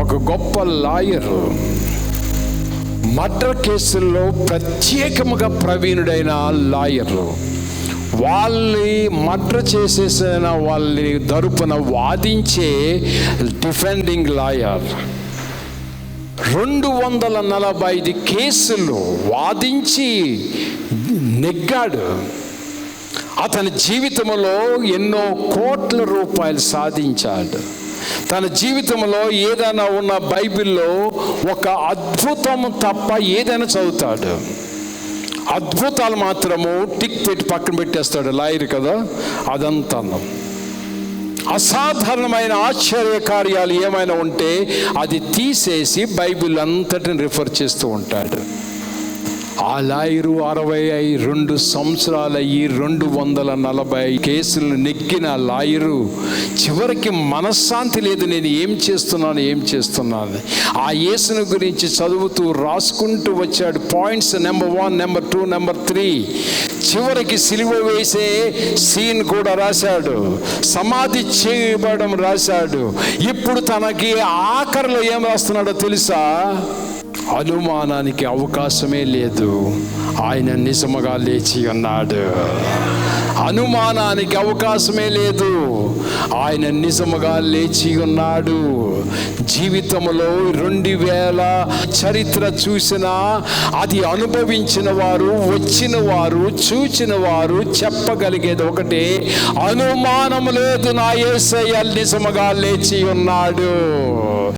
ఒక గొప్ప lawyer. Murder కేసుల్లో ప్రత్యేకముగా ప్రవీణుడైన లాయరు. వాళ్ళని మర్డర్ చేసేసిన వాళ్ళని తరపున వాదించే డిఫెండింగ్ లాయర్. రెండు వందల నలభై ఐదు కేసులు వాదించి నెగ్గాడు. అతని జీవితంలో ఎన్నో కోట్ల రూపాయలు సాధించాడు. తన జీవితంలో ఏదైనా ఉన్న బైబిల్లో ఒక అద్భుతం తప్ప ఏదైనా చదువుతాడు. అద్భుతాలు మాత్రము టిక్ పెట్టి పక్కన పెట్టేస్తాడు లాయర్ కదా? అదంతా అసాధారణమైన ఆశ్చర్య కార్యాలు ఏమైనా ఉంటే అది తీసేసి బైబిల్ అంతటిని రిఫర్ చేస్తూ ఉంటాడు. ఆ లాయరు అరవై ఐ- రెండు సంవత్సరాలు అయ్యి రెండు వందల నలభై కేసులు నెక్కిన లాయరు చివరికి మనశ్శాంతి లేదు. నేను ఏం చేస్తున్నాను? ఏం చేస్తున్నాను? ఆ యేసుని గురించి చదువుతూ రాసుకుంటూ వచ్చాడు. Points number one number two number three చివరికి సిలువ వేసే సీన్ కూడా రాశాడు. సమాధి చేయబడడం రాశాడు. ఇప్పుడు తనకి ఆఖరిలో ఏం రాస్తున్నాడో తెలుసా? అనుమానానికి అవకాశమే లేదు. ఆయన నిజముగా లేచి ఉన్నాడు. అనుమానానికి అవకాశమే లేదు. ఆయన నిజముగా లేచి ఉన్నాడు. జీవితంలో రెండు వేల చరిత్ర చూసిన అది అనుభవించిన వారు వచ్చిన వారు చూచిన వారు చెప్పగలిగేది ఒకటే. అనుమానం లేదు నా ఏసయ్య నిజముగా లేచి ఉన్నాడు.